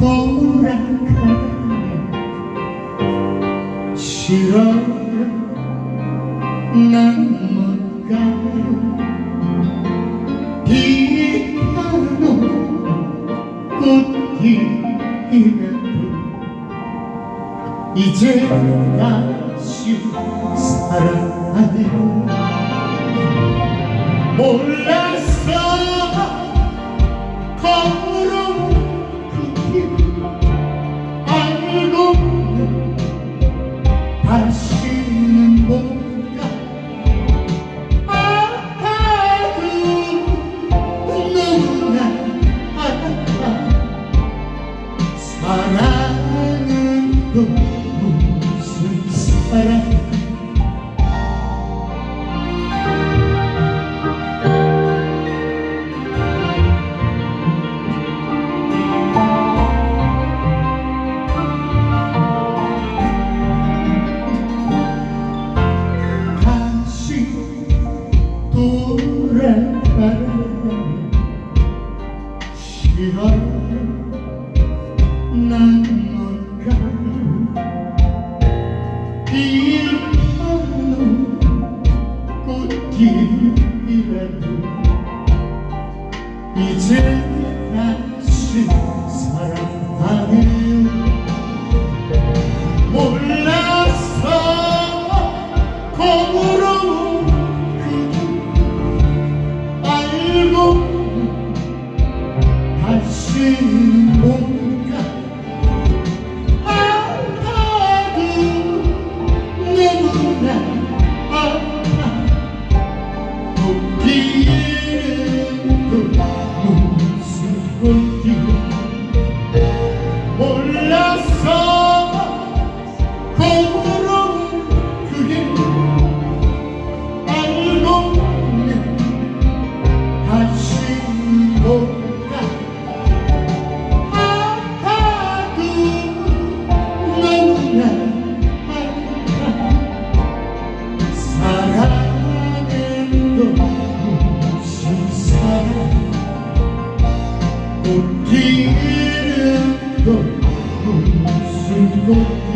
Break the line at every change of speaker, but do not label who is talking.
돌아가면 싫어 난못 가요 비타노 꽃이라도 이제 다시 사랑하네. 몰랐 사랑은 또 이제 다 contigo. 못 뛰는 건 없을 것